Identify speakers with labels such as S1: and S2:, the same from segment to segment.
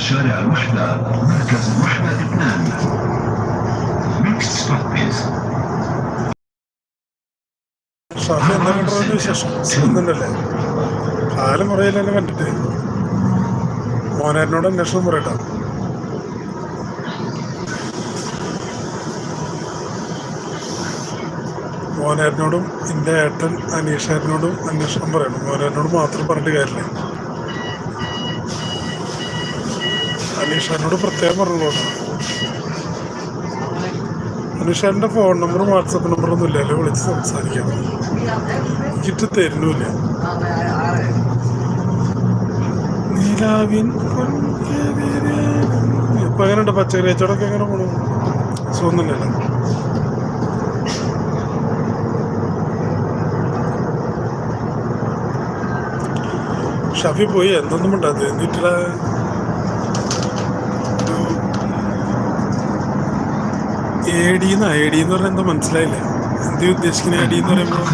S1: شارع الوحدة مركز الوحدة لبنان Next stop is
S2: Shafi എന്താ കണ്ടതിന് വിശേഷം സുഖം തന്നെയല്ലേ കാലം കുറയില്ലെന്നെ കണ്ടിട്ട് മോനേട്ടനോട് അന്വേഷണം പറയട്ടോ മോനേട്ടനോടും എൻ്റെ ഏട്ടൻ അനീഷേട്ടനോടും അന്വേഷണം പറയണം മോനേട്ടനോട് മാത്രം പറഞ്ഞിട്ട് കാര്യമില്ല അനീഷേട്ടനോട് പ്രത്യേകം പറഞ്ഞോളൂ. അനീഷേട്ടന്റെ ഫോൺ നമ്പറും വാട്സപ്പ് നമ്പറൊന്നും ഇല്ലല്ലോ വിളിച്ച് സംസാരിക്കാം. കിറ്റ് തരുന്നില്ല നീലാവിൻ. ഇപ്പൊ എങ്ങനെയുണ്ട്? പച്ചക്കറി കച്ചവടമൊക്കെ എങ്ങനെ പോണു? സുഖം തന്നെയല്ലേ ഷഫി പോയി. എന്തൊന്നും ഉണ്ടാകും എന്നിട്ടുള്ള എന്ന് പറഞ്ഞാൽ എന്താ മനസ്സിലായില്ല? എന്ത് ഉദ്ദേശിക്കുന്ന എ ഡി എന്ന് പറയുമ്പോൾ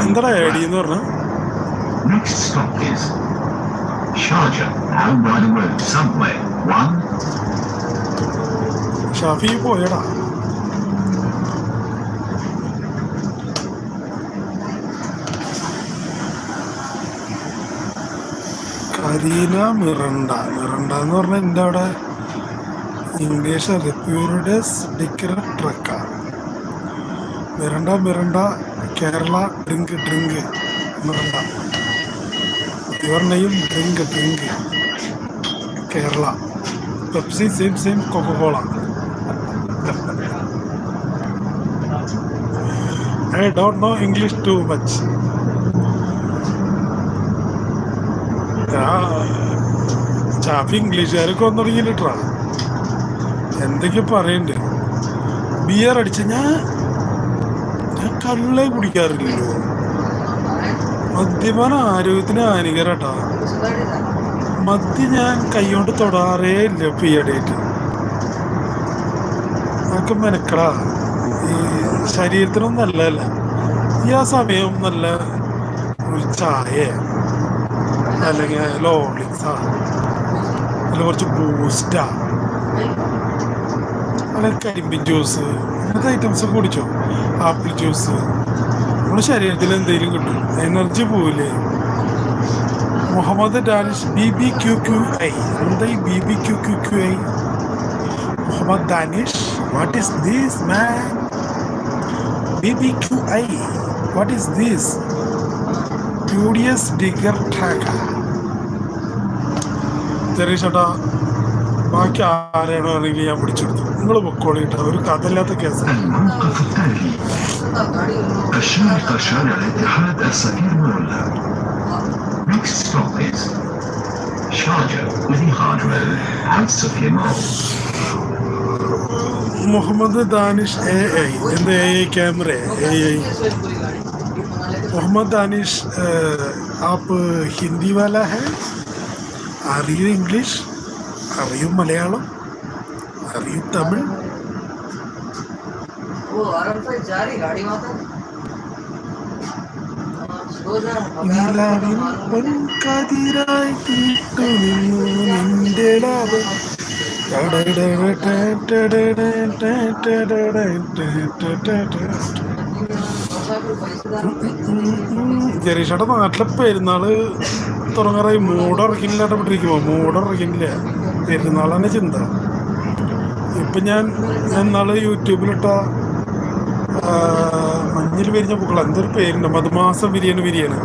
S2: എന്താ എ ഡി എന്ന് പറഞ്ഞാൽ ഷാഫി പോയടാ. കരീന മിറണ്ട. മിറണ്ട എന്ന് പറഞ്ഞാൽ എന്റെ അവിടെ ഇംഗ്ലീഷ് റിപ്യൂറിഡസ് ഡിക്കർ ട്രക്ക Mirinda Mirinda Kerala drink drink Mirinda. Name drink drink Kerala. Pepsi same same Coca-Cola I don't know English too much ചാപ്പി ഇംഗ്ലീഷുകാരൊക്കെ വന്നു തുടങ്ങിയിട്ടാ എന്തൊക്കെ പറയണ്ട്. ബിയർ അടിച്ച ഞാൻ ഞാൻ കള്ളേ കുടിക്കാറില്ലല്ലോ. മദ്യപാനം ആരോഗ്യത്തിന് ഹാനികരട്ടാ. മദ്യം ഞാൻ കൈകൊണ്ട് തൊടാറേ ഇല്ല പിയടേറ്റ് ഈയിടെയായിട്ട് അതൊക്കെ മെനക്കടാ. ഈ ശരീരത്തിനൊന്നും നല്ലതല്ല. ഈ ആ സമയം നല്ല ഒരു ചായ അല്ലെങ്കിൽ ലോളിക്സാ അല്ലെങ്കിൽ കുറച്ച് ബൂസ്റ്റാ അല്ലെങ്കിൽ കരിമ്പിൻ ജ്യൂസ് അങ്ങനത്തെ ഐറ്റംസ് കുടിച്ചോ? ആപ്പിൾ ജ്യൂസ് നമ്മുടെ ശരീരത്തിൽ എന്തെങ്കിലും കിട്ടും. എനർജി പോവില്ലേ? Muhammad Danish B B Q Q I എന്താ ഈ B B Q Q Q I Muhammad Danish what is this man B B Q I what is this ക്യൂഡിയസ് ഡിഗർ ട്രാക്ക ചെറിയ ചേട്ടാ ബാക്കി ആരെയാണോ ആണെങ്കിൽ ഞാൻ പിടിച്ചെടുത്തു. നിങ്ങൾ പൊക്കോളിട്ടോ ഒരു കഥയില്ലാത്ത കേസാണ് മുഹമ്മദ് ദാനിഷ് എ ഐ എന്ത് A I
S3: camera? A I. Muhammad Danish app Hindi വാല ഹേ? അറിയൂ ഇംഗ്ലീഷ്
S2: അറിയൂ മലയാളം അറിയൂ തമിഴ്. നിലാവിൽ ജരീഷയുടെ നാട്ടിലെ പെരുന്നാൾ തുടങ്ങാറായി മൂടർ മൂടിറക്കില്ല പെരുന്നാളാണ് ചിന്ത ഇപ്പം ഞാൻ എന്നാൾ യൂട്യൂബിലിട്ട മഞ്ഞിൽ വിരിഞ്ഞ പൂക്കൾ എന്തൊരു പേരുണ്ട് മധുമാസം ബിരിയാണി ബിരിയാണി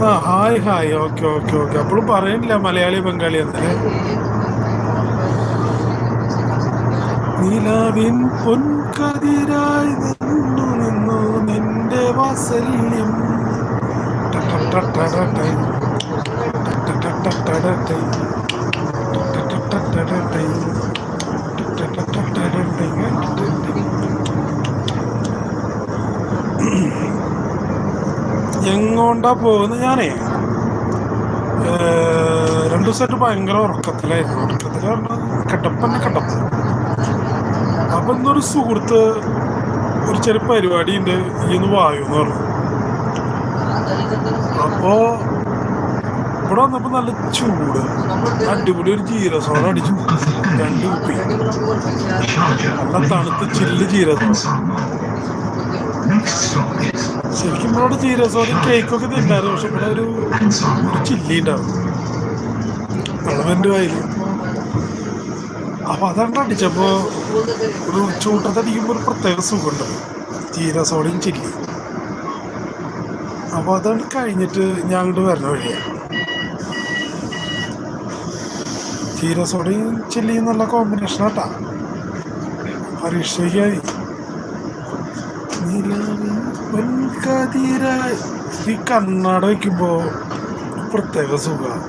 S2: ആ hi hi okay okay okay അപ്പോഴും പറയണില്ല മലയാളി ബംഗാളി എന്നല്ലേ നിലാവിൻ പൊൻകതിരായി നിന്നു നിന്നു നിന്റെ വാസല്യം. ടടടടടടൈ. ടടടടടടൈ. ടടടടടടൈ. എങ്ങോണ്ടാ പോകുന്നത് ഞാനേ? രണ്ടു ദിവസമായിട്ട് ഭയങ്കര ഉറക്കത്തിലായിരുന്നു. ഉറക്കത്തിൽ കിടപ്പന്നെ കിടപ്പ്. അപ്പൊ എന്നൊരു സുഹൃത്ത് ഒരു ചെറിയ പരിപാടി ഉണ്ട് ഈ ഒന്ന് വായു എന്ന് പറഞ്ഞു. അപ്പോ ഇവിടെ വന്നപ്പോ നല്ല ചൂട്. അടിപൊളി ഒരു ജീര അടിച്ചു. രണ്ട് കുപ്പി. നല്ല തണുത്ത് ചില്ല് jeera
S1: And
S2: soda
S1: some more. Next stop is
S2: ശരിക്കും ഇവിടെ ജീര കേക്കൊക്കെ തിന്നാറ് പക്ഷെ ഇവിടെ ഒരു ഒരു. ചില്ലി ഉണ്ടാവും വെള്ളമെന്റെ വായിൽ. അപ്പൊ അതാണ്ട് അടിച്ചപ്പോ ഒരു ചൂട്ടത്തടിക്കുമ്പോൾ ഒരു പ്രത്യേക സുഖമുണ്ട്. ജീര സോഡയും ചില്ലി അപ്പൊ അതാണ് കഴിഞ്ഞിട്ട് ഞാൻ അങ്ങോട്ട് വരണ വഴിയാണ് ജീര സോഡയും ചില്ലി എന്നുള്ള കോമ്പിനേഷൻ ആട്ടാ പരീക്ഷയ്ക്കായി ഈ കണ്ണാട വയ്ക്കുമ്പോ പ്രത്യേക സുഖമാണ്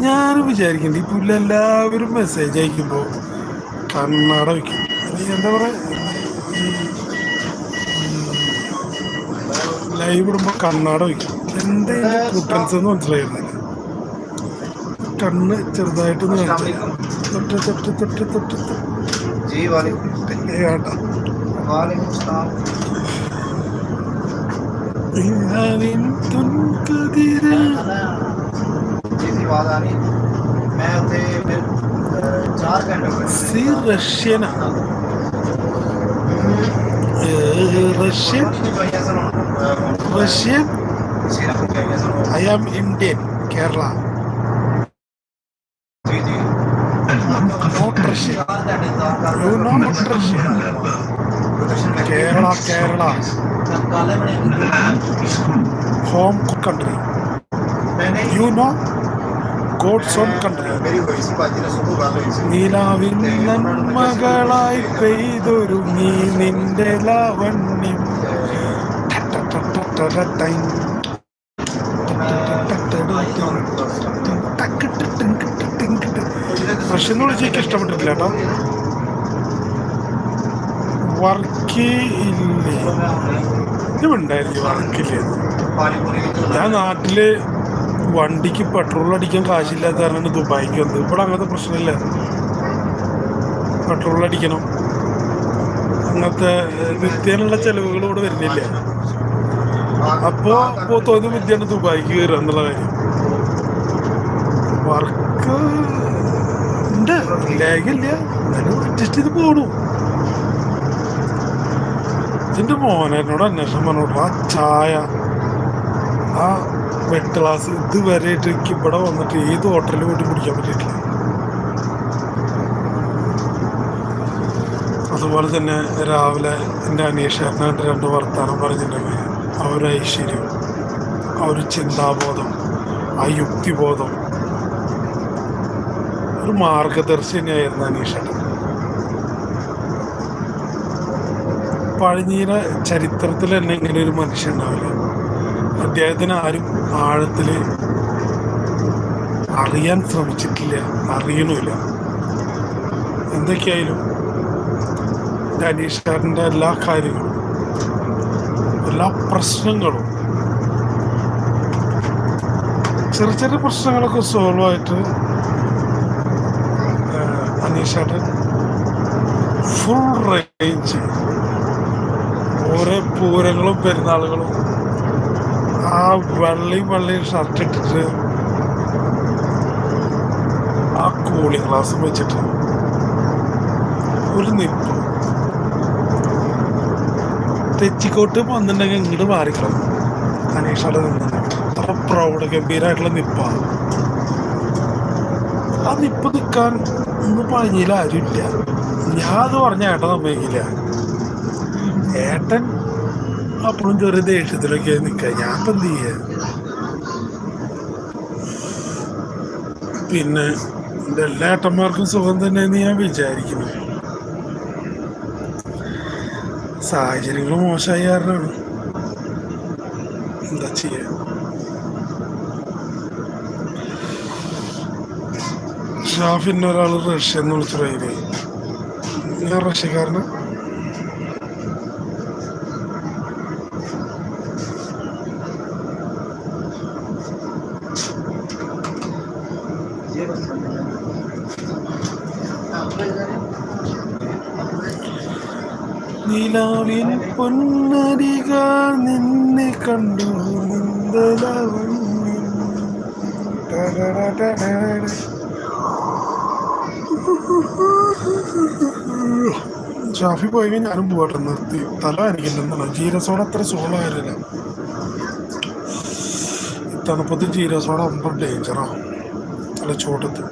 S2: ഞാൻ വിചാരിക്കുന്നുണ്ട് ഈ പുല്ല് എല്ലാവരും മെസ്സേജ് അയക്കുമ്പോൾ കണ്ണാട വയ്ക്കും എന്താ പറയുക ലൈവ് ഇടുമ്പോൾ കണ്ണാട വയ്ക്കും എന്താ കൂട്ടൻസ് എന്ന് മനസ്സിലായിരുന്നില്ല കണ്ണ് ചെറുതായിട്ട് തൊട്ട് തൊട്ട് തൊട്ട് തൊട്ട് Russian I am Indian Kerala.
S4: Kerala Kerala. Home country you know God's own country
S2: നിലാവിൻ നന്മകളായി പെയ്തൊരു നീ നിന്റെ ലാവണ്യം. റഷ്യൻ എന്ന് വിളിച്ച് എനിക്ക് ഇഷ്ടപ്പെട്ടിട്ടില്ല കേട്ടോ. വർക്ക് ഇല്ലേ? ഇത് ഉണ്ടായിരുന്നു വർക്കില്ലേ ഞാൻ നാട്ടിൽ വണ്ടിക്ക് പെട്രോൾ അടിക്കാൻ കാശില്ലാത്ത കാരണം ദുബായിക്ക് വന്നത്. ഇവിടെ അങ്ങനത്തെ പ്രശ്നമില്ല. പെട്രോൾ അടിക്കണം. അങ്ങനത്തെ നിത്യേനുള്ള ചെലവുകൾ ഇവിടെ വരുന്നില്ല. അപ്പോ ഇപ്പോ തോന്നി വിദ്യയാണ് ദുബായിക്ക് കയറുക എന്നുള്ള കാര്യം. വർക്ക് ലാഗില്ല എന്നാലും അഡ്ജസ്റ്റ് ചെയ്ത് പോണു. ഇതിന്റെ മോനോട് അന്വേഷണം പറഞ്ഞോളൂ ആ ചായ ആ വെട്ട് ക്ലാസ് ഇതുവരെ എനിക്ക് ഇവിടെ വന്നിട്ട് ഏത് ഹോട്ടലിൽ പോയിട്ട് കുടിക്കാൻ പറ്റിയിട്ടില്ല. അതുപോലെ തന്നെ രാവിലെ എന്റെ അനീഷേട്ടനായിട്ട് രണ്ട് വർത്തമാനം പറഞ്ഞിട്ടുണ്ടെങ്കിൽ ആ ഒരു ഐശ്വര്യം ആ ഒരു ചിന്താബോധം ആ യുക്തിബോധം. ഒരു മാർഗദർശിനിയായിരുന്നു അനീഷേട്ടൻ പഴഞ്ഞീര ചരിത്രത്തിൽ തന്നെ ഇങ്ങനെ ഒരു മനുഷ്യൻ ഉണ്ടാവില്ല. അദ്ദേഹത്തിന് ആരും ആഴത്തിൽ അറിയാൻ ശ്രമിച്ചിട്ടില്ല അറിയണമില്ല. എന്തൊക്കെയായാലും അനീഷാറിന്റെ എല്ലാ കാര്യങ്ങളും എല്ലാ പ്രശ്നങ്ങളും ചെറിയ ചെറിയ പ്രശ്നങ്ങളൊക്കെ സോൾവ് ആയിട്ട് അനീഷേട്ടൻ ഫുൾ റേഞ്ച് ഓരോ പൂരങ്ങളും പെരുന്നാളുകളും. ആ വെള്ളയും വെള്ളയും ഷർട്ട് ഇട്ടിട്ട് ആ കൂളിംഗ് ഗ്ലാസ് വെച്ചിട്ട് ഒരു നിപ്പ്. തെച്ചിക്കോട്ട് വന്നിട്ടുണ്ടെങ്കിൽ ഇങ്ങോട്ട് മാറിക്കണം അനീഷയുടെ നിന്നിട്ടുണ്ടെങ്കിൽ അത്ര പ്രൗഡ് ഗംഭീരമായിട്ടുള്ള നിപ്പാണ് നിപ്പ് നിൽക്കാൻ പറഞ്ഞില്ല പഴഞ്ഞിയിൽ ആരുമില്ല. ഞാൻ അത് പറഞ്ഞ ഏട്ടൻ സമ്മതിക്കില്ല. ഏട്ടൻ അപ്പോഴും ചെറിയ ദേഷ്യത്തിലൊക്കെ നിൽക്കുക ഞാൻ ഇപ്പം എന്ത് ചെയ്യുക പിന്നെ എന്റെ എല്ലാ ഏട്ടന്മാർക്കും സുഖം തന്നെയെന്ന് ഞാൻ വിചാരിക്കുന്നു. സാഹചര്യങ്ങൾ മോശമായ കാരണമാണ്. എന്താ ചെയ്യാ? ഷാഫിന്റെ ഒരാൾ റഷ്യ എന്ന് വിളിച്ചിട്ട് ഞാൻ റഷ്യക്കാരന്. നിലാവിൻ പൊന്നരികൾ നിന്നെ കണ്ടു നിന്ദലവൻ ഷാഫി പോയി ഞാനും പോകട്ടെ നിർത്തി. തല എനിക്കില്ലെന്നാണ് ജീരസോട അത്ര സോളായിരുന്നില്ല തണുപ്പത്ത് ജീരസോട അമ്പ ഡേഞ്ചറാ തല ചോട്ടത്ത്.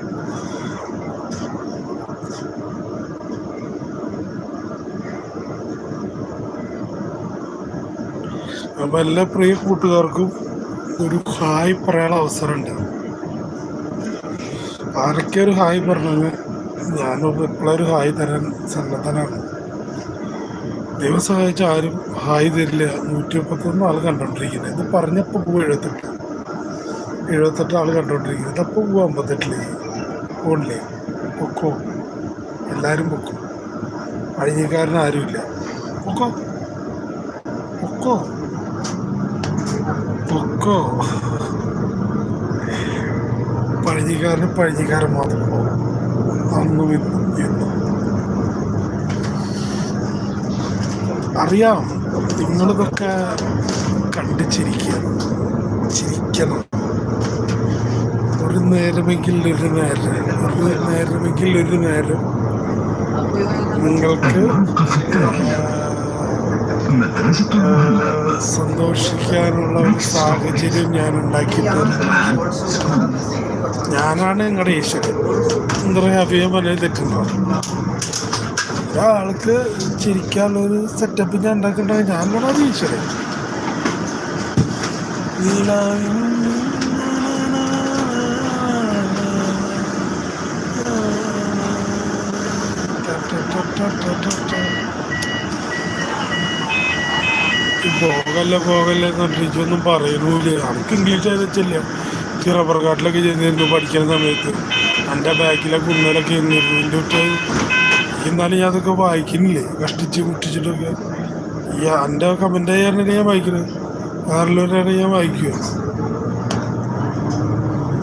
S2: അപ്പൊ എല്ലാ പ്രിയ കൂട്ടുകാർക്കും ഒരു ഹായ് പറയാനുള്ള അവസരമുണ്ട്. ആരൊക്കെ ഒരു ഹായ് പറഞ്ഞത്? ഞാനും ഇപ്പോഴൊരു ഹായ് തരാൻ സന്നദ്ധനാണ്. ദൈവം ആരും ഹായ് തരില്ല. നൂറ്റി മുപ്പത്തൊന്ന് ആൾ കണ്ടോണ്ടിരിക്കുന്നത് ഇത് പറഞ്ഞപ്പോൾ പോകും എഴുപത്തെട്ട്. എഴുപത്തെട്ട് ആൾ കണ്ടോണ്ടിരിക്കുന്നത് അപ്പോൾ പോകും അമ്പത്തെട്ടിലേക്ക് പോണില്ലേ? പൊക്കോ? എല്ലാവരും പൊക്കോ? അഴിഞ്ഞക്കാരൻ ആരുമില്ല. പൊക്കോ? പൊക്കോ? പൊക്കോ? പഴഞ്ഞിക്കാരന് പഴഞ്ഞിക്കാരൻ മാത്രം. അന്നും ഇന്നും എന്നും അറിയാം. നിങ്ങളിതൊക്കെ കണ്ട് ചിരിക്കണം. ചിരിക്കണം ഒരു നേരമെങ്കിൽ ഒരു നേരം. ഒരു നേരമെങ്കിൽ ഒരു നേരം. നിങ്ങൾക്ക് സന്തോഷിക്കാനുള്ള ഒരു സാഹചര്യം ഞാൻ ഉണ്ടാക്കി ഞാനാണ് നിങ്ങളുടെ ഈശ്വരൻ. എന്താ പറയുക? അഭിയമനെ തെറ്റുന്നത് ഒരാൾക്ക് ചിരിക്കാനുള്ള ഒരു സെറ്റപ്പ് ഞാൻ ഉണ്ടാക്കണ്ടായി ഞാൻ വേണം ഈശ്വരൻ. പോകല്ല പോകല്ല കണ്ടിരിച്ചൊന്നും പറയുന്നില്ല നമുക്ക് ഇംഗ്ലീഷ് വെച്ചില്ല റബ്ബർ കാട്ടിലൊക്കെ ചെന്നിരുന്നു പഠിക്കുന്ന സമയത്ത്. എന്റെ ബാക്കിലെ കുന്നലൊക്കെ ചെന്നിരുന്നു എന്റെ എന്നാലും ഞാൻ അതൊക്കെ വായിക്കുന്നില്ലേ? കഷ്ടിച്ച് മുട്ടിച്ചിട്ടൊക്കെ ഈ എന്റെ കമന്റ് ആയിരുന്നു ഞാൻ വായിക്കുന്നത്. വേറെല്ലാവരാണ് ഞാൻ വായിക്കുക.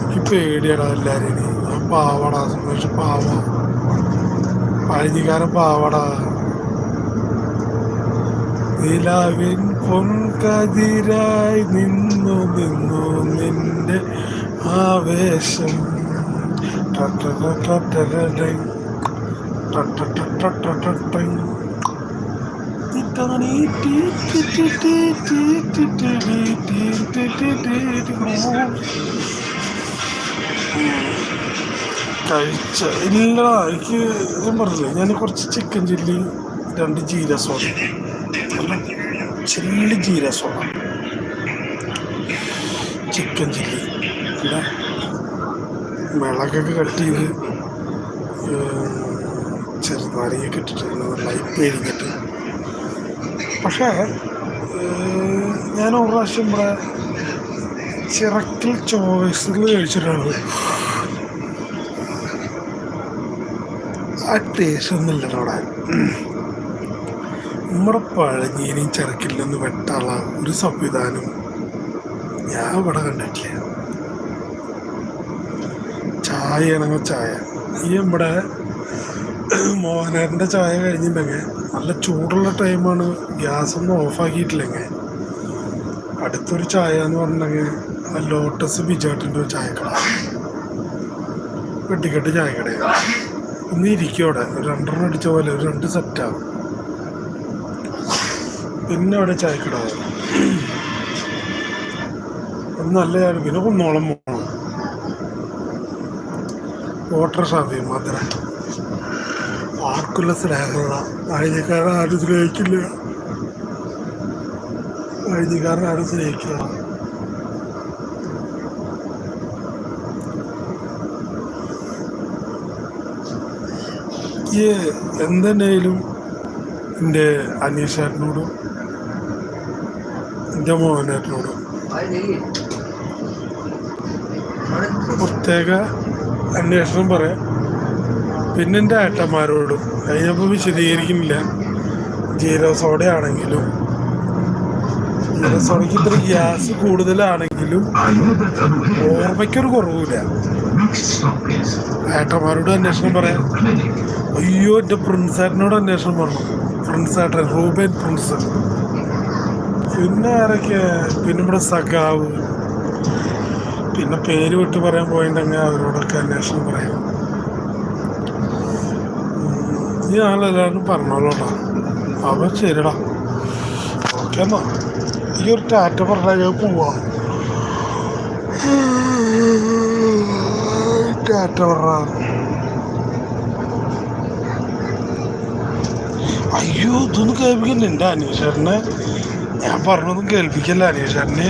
S2: എനിക്ക് പേടിയാണ് എല്ലാവരെയും. ഞാൻ പാവടാ സുമേഷ് പാവ. പഴഞ്ഞിക്കാരൻ പാവടാ. നിലാവിൻ പൊൻകതിരായി നിന്നു നിന്നു നിന്റെ ആവേശം. ട ട ട ട ട. കഴിച്ച ഇല്ല എനിക്ക് ഞാൻ പറഞ്ഞില്ലേ ഞാൻ കുറച്ച് ചിക്കൻ ചില്ലി രണ്ട് jeera soda. Chilli jeera soda. Chicken chilli അല്ല മിളകൊക്കെ കട്ട് ചെയ്ത് ചെറുനാരങ്ങയൊക്കെ ഇട്ടിട്ട് ലൈഫ് പേരിഞ്ഞിട്ട് പക്ഷേ ഞാൻ ഒരു പ്രാവശ്യം ഇവിടെ ചിറക്കൽ ചോയ്സിൽ കഴിച്ചിട്ടാണ്. ആ ടേസ്റ്റ് ഒന്നുമില്ല അവിടെ. നമ്മുടെ പഴഞ്ഞീനെയും ചിറക്കില്ലെന്ന് വെട്ടാനുള്ള ഒരു സംവിധാനം ഞാൻ ഇവിടെ കണ്ടിട്ടില്ല. ചായ ആണെങ്കിൽ ചായ. ഈ നമ്മുടെ മോഹനേരന്റെ ചായ കഴിഞ്ഞിട്ടുണ്ടെങ്കിൽ നല്ല ചൂടുള്ള ടൈമാണ്. ഗ്യാസൊന്നും ഓഫാക്കിയിട്ടില്ലെങ്കിൽ അടുത്തൊരു ചായ എന്ന് പറഞ്ഞിട്ടുണ്ടെങ്കിൽ ആ ലോട്ടസ് ബിജാട്ടിന്റെ ഒരു ചായക്കട. വെട്ടിക്കെട്ട് ചായക്കടയാണ് ഒന്ന് ഇരിക്കും അവിടെ. ഒരു രണ്ടെണ്ണം അടിച്ച പോലെ ഒരു രണ്ട് സെറ്റാവും പിന്നെ അവിടെ ചായക്കട അത് ചായ പിന്നെ കുന്നോളം പോകണം വാട്ടർ ഷാഫി മധുര നമുക്കുള്ള സ്നേഹമുള്ള വായനക്കാരൻ ആരും സ്നേഹിക്കില്ല. വായനക്കാരൻ ആരും സ്നേഹിക്കില്ല. ഈ എന്തെങ്കിലും എന്റെ അനീഷേട്ടനോടും എന്റെ മോഹനേട്ടനോടും പ്രത്യേക അന്വേഷണം പറയാം. പിന്നെന്റെ ഏട്ടന്മാരോടും അതിനപ്പോൾ വിശദീകരിക്കുന്നില്ല. ജീരോ സോഡയാണെങ്കിലും. ജീരോ സോഡയ്ക്ക് ഇത്ര ഗ്യാസ് കൂടുതലാണെങ്കിലും ഓർമ്മയ്ക്കൊരു കുറവില്ല ഏട്ടന്മാരോട് അന്വേഷണം പറയാം. അയ്യോ എന്റെ പ്രിൻസേട്ടനോട് അന്വേഷണം പറഞ്ഞു. പ്രിൻസേട്ടൻ റൂബൻ പ്രിൻസ് പിന്നെ ആരൊക്കെ പിന്നെ ഇവിടെ സഖാവ്. പിന്നെ പേര് വിട്ട് പറയാൻ പോയിട്ടുണ്ടെങ്കിൽ അവരോടൊക്കെ അന്വേഷണം പറയാം. നീ നാളെല്ലാവരും പറഞ്ഞോളൂടാ അവൻ ശരിടാ ഓക്കെ എന്നാ. ഈ ഒരു ടാറ്റ പറഞ്ഞാൽ പോവാം. ടാറ്റ പറഞ്ഞ. അയ്യോ ഇതൊന്നും കേൾപ്പിക്കണ്ട എന്റെ അനീഷേട്ടനെ. ഞാൻ പറഞ്ഞൊന്നും കേൾപ്പിക്കല്ല അനീഷേട്ടന്.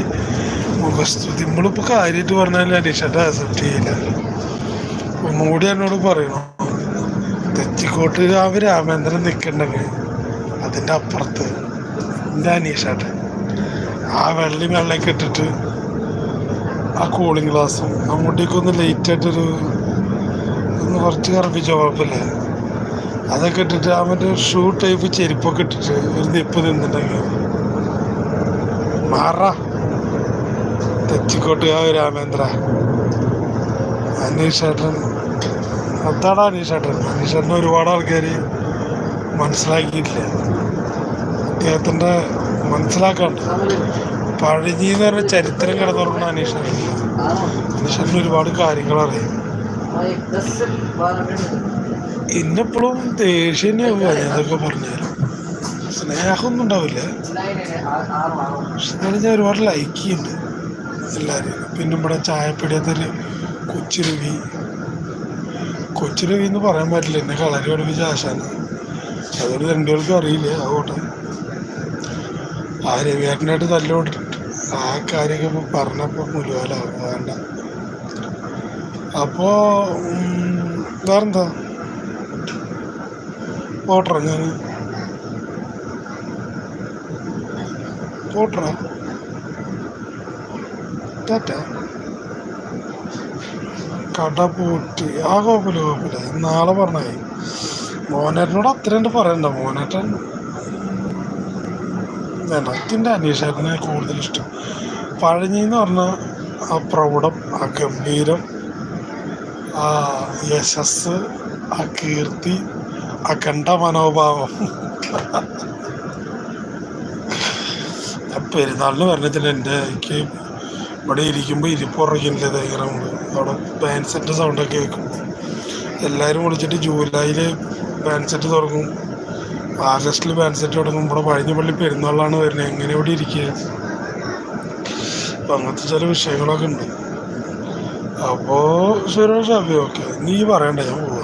S2: മുഖസ്തുതി നമ്മളിപ്പോൾ കാര്യമായിട്ട് പറഞ്ഞാൽ അനീഷേട്ടൻ അക്സെപ്റ്റ് ചെയ്യില്ല ഒന്നുകൂടി എന്നോട് പറയണം? തെച്ചിക്കോട്ട് രാവ് രാമേന്ദ്രൻ നിൽക്കണ്ടെങ്കിൽ അതിന്റെ അപ്പുറത്ത് എന്റെ അനീഷാട്ടെ. ആ വെള്ളി വെള്ളയൊക്കെ ഇട്ടിട്ട് ആ കൂളിംഗ് ഗ്ലാസും അങ്ങോട്ടേക്ക് ഒന്ന് ലേറ്റായിട്ടൊരു ഒന്ന് കുറച്ച് കറപ്പിച്ച കുഴപ്പമില്ല അതൊക്കെ ഇട്ടിട്ട് മറ്റേ ഷൂ ടൈപ്പ് ചെരുപ്പൊക്കെ ഇട്ടിട്ട് ഒരു നിപ്പ് നിന്നിട്ടുണ്ടെങ്കിൽ മാറ. തെച്ചിക്കോട്ട് ആ രാമേന്ദ്ര. അനീഷേട്ടൻ അതാണ് അനീഷേട്ടൻ. അനീഷേട്ടനെ ഒരുപാട് ആൾക്കാർ മനസ്സിലാക്കിയിട്ടില്ല. അദ്ദേഹത്തിന്റെ മനസ്സിലാക്കാണ്ട്. പഴഞ്ഞി എന്ന് പറഞ്ഞ ചരിത്രം കിടന്നുറങ്ങുന്ന അനീഷേട്ടൻ. അനീഷേട്ടന് ഒരുപാട് കാര്യങ്ങൾ അറിയാം. ഇന്നെപ്പോഴും ദേഷ്യം തന്നെയാവും ഞാനതൊക്കെ പറഞ്ഞാലും സ്നേഹമൊന്നും ഉണ്ടാവില്ല. പക്ഷെ ഞാൻ ഒരുപാട് ലൈക്ക് ചെയ്യുന്നുണ്ട് എല്ലാവരും പിന്നെ ഇവിടെ ചായപ്പിടിയത്തൊരു കൊച്ചുരുവി. രവി കൊച്ചു എന്ന് പറയാൻ പറ്റില്ല. എന്നെ കളരി പഠിപ്പിച്ച ആശാന. അതൊരു രണ്ടുപേർക്കും അറിയില്ല. അതുകൊണ്ട് ആ രവിയേട്ടനായിട്ട് തല്ലോട്ടിട്ട് ആ കാര്യമൊക്കെ ഇപ്പം പറഞ്ഞപ്പോൾ മുരുവാലാവും വേണ്ട. അപ്പോ വേറെന്താ? പോട്ടറ ഞാൻ പോട്ടറ ടാറ്റ? കട പൂട്ടി ആ കുഴപ്പമില്ല കുഴപ്പമില്ല ഇന്നാളെ പറഞ്ഞായി. മോനേട്ടനോട് അത്രയുണ്ട് പറയണ്ട. മോനേട്ടൻ ഇതിന്റെ അനീഷേട്ടനെ കൂടുതൽ ഇഷ്ടം. പഴഞ്ഞി എന്ന് പറഞ്ഞാൽ ആ പ്രൗഢം ആ ഗംഭീരം ആ യശസ് ആ കീർത്തി അഖണ്ഡ മനോഭാവം. പെരുന്നാളിന് പറഞ്ഞതിൽ എന്റെ എനിക്ക് ഇവിടെ ഇരിക്കുമ്പോൾ ഇരിപ്പുറക്കില്ല ഭയങ്കര അവിടെ ബാൻഡ് സെറ്റ് സൗണ്ടൊക്കെ കേൾക്കും. എല്ലാവരും വിളിച്ചിട്ട് ജൂലൈയിൽ ബാൻഡ് സെറ്റ് തുടങ്ങും. ആഗസ്റ്റിൽ ബാൻഡ് സെറ്റ് തുടങ്ങും. ഇവിടെ പഴഞ്ഞപ്പള്ളി പെരുന്നാളാണ് വരുന്നത്. എങ്ങനെ ഇവിടെ ഇരിക്കുക? അപ്പം അങ്ങനത്തെ ചില വിഷയങ്ങളൊക്കെ ഉണ്ട്. അപ്പോൾ അഭി ഓക്കെ. നീ പറയണ്ട ഞാൻ